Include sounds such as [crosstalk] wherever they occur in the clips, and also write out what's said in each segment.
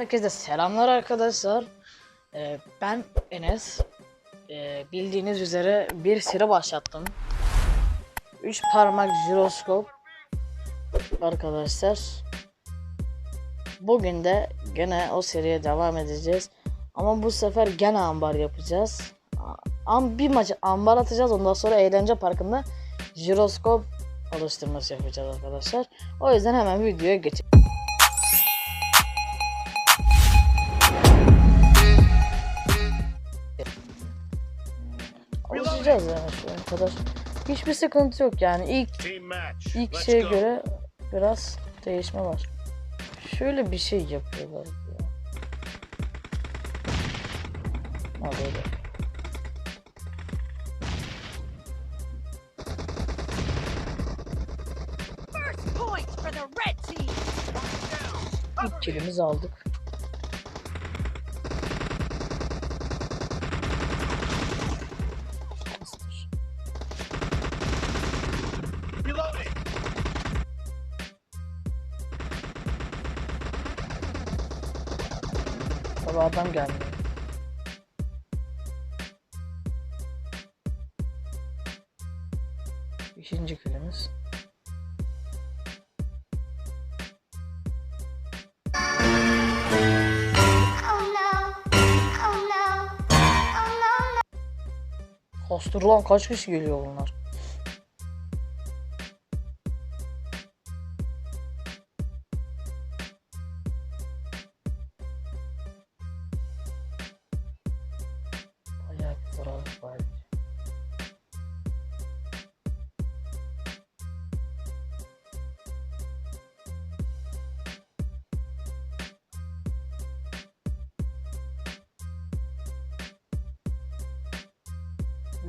Herkese selamlar arkadaşlar. Ee, ben Enes. Ee, bildiğiniz üzere bir seri başlattım. 3 parmak jiroskop. Arkadaşlar. Bugün de gene o seriye devam edeceğiz. Ama bu sefer gene ambar yapacağız. Am bir maç ambar atacağız. Ondan sonra eğlence parkında jiroskop alıştırması yapacağız arkadaşlar. O yüzden hemen videoya geçelim. Alışacağız yani kadar. Hiçbir sıkıntı yok yani. İlk ilk Let's şeye go. göre biraz değişme var. Şöyle bir şey yapıyorlar ya. Ha böyle. First point for the red team. İlk kilimizi aldık. Tabi adam gelmiyor. İkinci no. Kastır lan kaç kişi geliyor bunlar?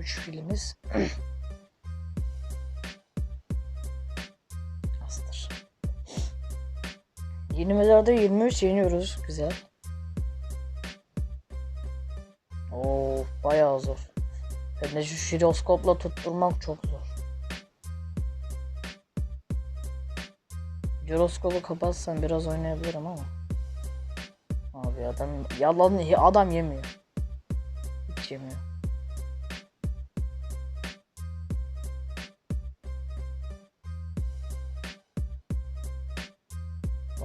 3 filimiz. Astır. Yenilmelerde 23 yeniyoruz. Güzel. Oo, bayağı zor. Hem de şu jiroskopla tutturmak çok zor. Jiroskopu kapatsan biraz oynayabilirim ama. Abi adam yalan adam yemiyor. Hiç yemiyor.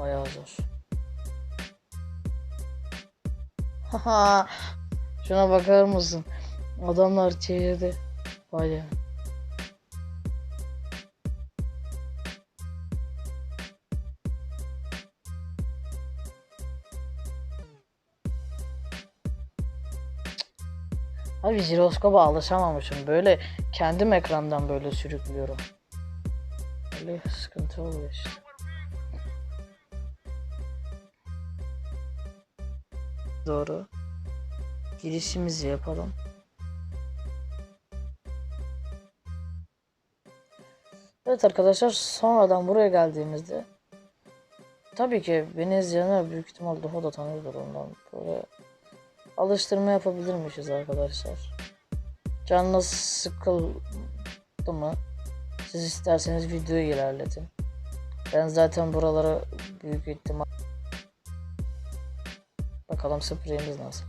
Bayağı zor. Haha. Şuna bakar mısın? Adamlar çevirdi. Bayağı. Abi jiroskopa alışamamışım. Böyle kendim ekrandan böyle sürüklüyorum. Böyle sıkıntı oluyor işte. Doğru. Girişimizi yapalım. Evet arkadaşlar sonradan buraya geldiğimizde tabii ki beni izleyenler büyük ihtimal daha da tanıyordur ondan böyle alıştırma yapabilirmişiz arkadaşlar. Canınız sıkıldı mı? Siz isterseniz videoyu ilerletin. Ben zaten buralara büyük ihtimal Bakalım spreyimiz nasıl.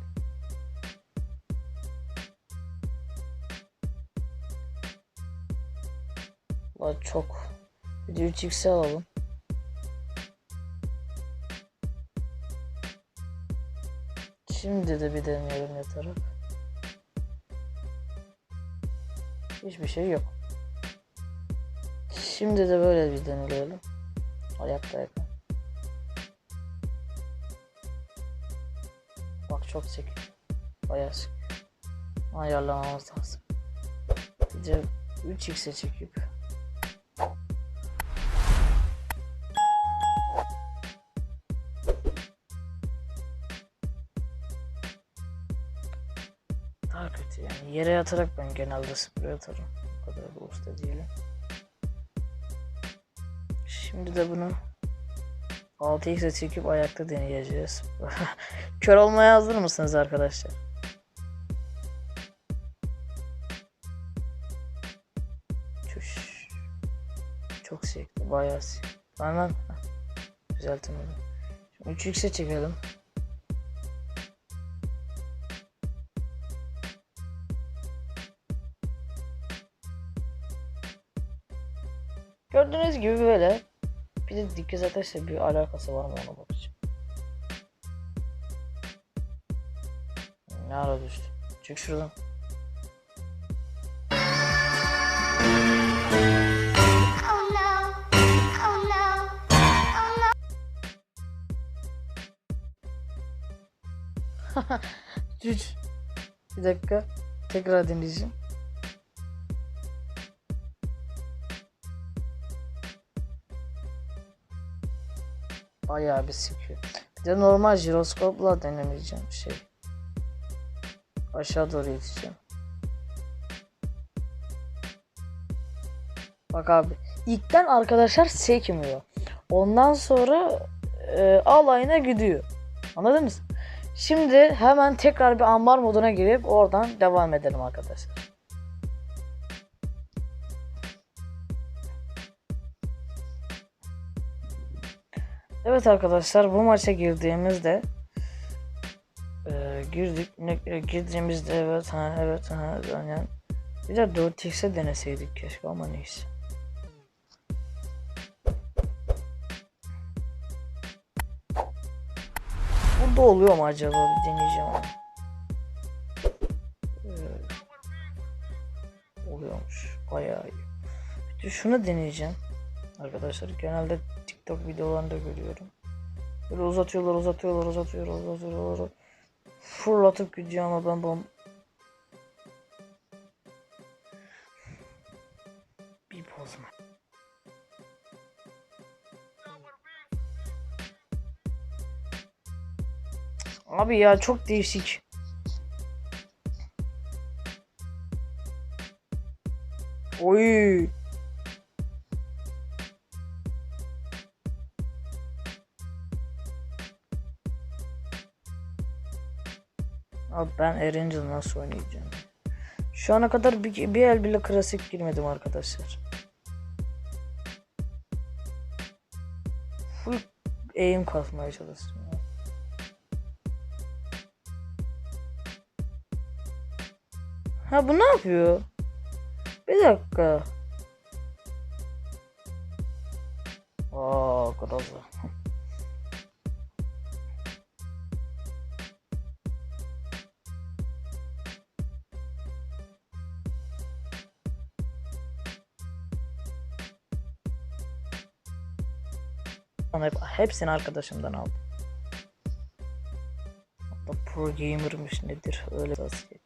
La çok. Bir de 3x'i alalım. Şimdi de bir deneyelim yatarak. Hiçbir şey yok. Şimdi de böyle bir deneyelim. Ayakta yakın. Çok sık. Bayağı sık. Ayarlamamız lazım. Bir de 3x'e çekip daha kötü yani yere yatarak ben genelde sprey atarım. O kadar da usta değilim. Şimdi de bunu 6x'e çekip ayakta deneyeceğiz. [laughs] Kör olmaya hazır mısınız arkadaşlar? Çüş. Çok sekti bayağı sekti. Lan lan. Düzeltim 3x'e çekelim. Gördüğünüz gibi böyle Dikiz ateşle bir alakası var mı ona bakacağım. Ne ara düştü? Çık şuradan. Oh. Oh. Oh. [laughs] Üç. Bir dakika. Tekrar deneyeceğim. Bayağı bir sikiyor. Bir de normal jiroskopla denemeyeceğim şey. Aşağı doğru iteceğim. Bak abi. İlkten arkadaşlar sekmiyor. Ondan sonra e, alayına gidiyor. Anladınız? Şimdi hemen tekrar bir ambar moduna girip oradan devam edelim arkadaşlar. Evet arkadaşlar bu maça girdiğimizde e, girdik e, girdiğimizde evet ha evet ha yani bir de 4x'e deneseydik keşke ama neyse. Burada oluyor mu acaba bir deneyeceğim ama. Ee, oluyormuş bayağı iyi. Bir de şunu deneyeceğim. Arkadaşlar genelde TikTok videolarında görüyorum. Böyle uzatıyorlar uzatıyorlar uzatıyorlar uzatıyorlar. Fırlatıp gidiyor ama ben bom bir bozma. Abi ya çok değişik. Oy. Abi ben Erangel nasıl oynayacağım? Şu ana kadar bir, bir el bile klasik girmedim arkadaşlar. Full aim kasmaya çalıştım. Ha bu ne yapıyor? Bir dakika. Aa, kralı. Bana hep, hepsini arkadaşımdan aldım. Hatta pro gamer'mış nedir öyle tavsiye.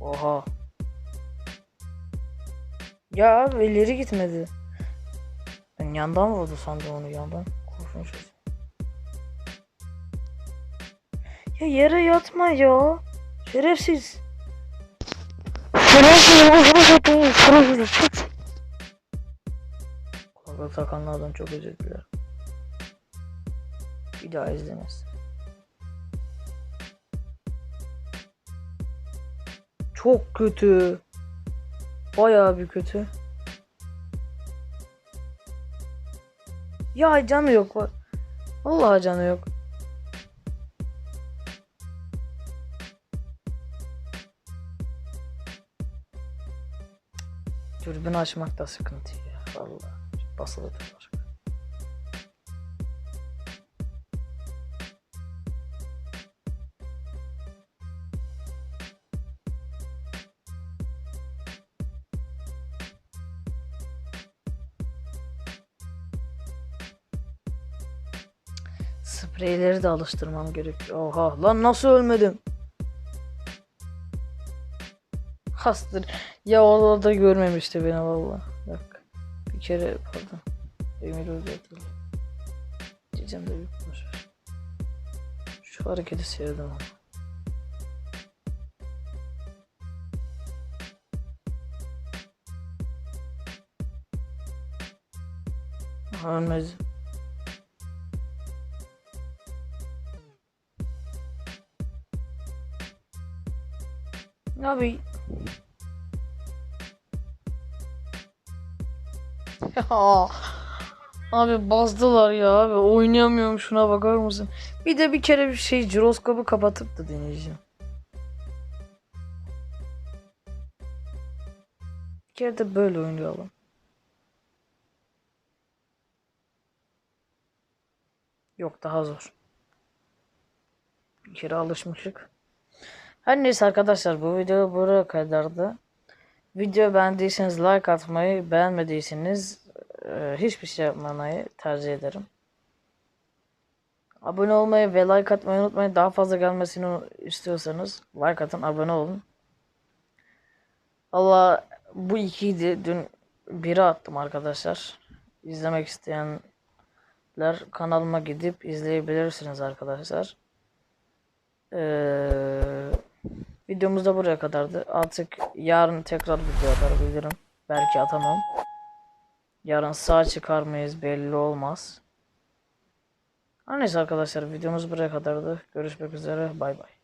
Oha. Ya abi ileri gitmedi. Ben yandan vurdu sandım onu yandan. Korkunç. şey. Ya yere yatma ya. Şerefsiz. Şerefsiz. Şerefsiz. Çık. Kulaklık takanlardan çok özür dilerim. Bir daha izlemez. Çok kötü. Bayağı bir kötü. Ya canı yok var. Vallahi canı yok. Dürbün açmak da sıkıntı ya. Vallahi basılı tutar. Spreyleri de alıştırmam gerekiyor. Oha lan nasıl ölmedim? Hastır. Ya orada da görmemişti beni valla. Bir kere pardon. Emir öldürdü. Diyeceğim de yok. boş ver. Şu hareketi sevdim ama. Ölmez. Abi. [laughs] Abi bazdılar ya abi. Oynayamıyorum şuna bakar mısın? Bir de bir kere bir şey jiroskopu kapatıp da deneyeceğim. kere de böyle oynayalım. Yok daha zor. Bir kere alışmışık. Her neyse arkadaşlar bu video buraya kadardı. Video beğendiyseniz like atmayı, beğenmediyseniz e, hiçbir şey yapmamayı tercih ederim. Abone olmayı ve like atmayı unutmayın. Daha fazla gelmesini istiyorsanız like atın, abone olun. Allah bu ikiydi. Dün biri attım arkadaşlar. İzlemek isteyenler kanalıma gidip izleyebilirsiniz arkadaşlar. Ee, videomuz da buraya kadardı. Artık yarın tekrar video atabilirim. Belki atamam. Yarın sağ çıkar mıyız belli olmaz. Her neyse arkadaşlar videomuz buraya kadardı. Görüşmek üzere. Bay bay.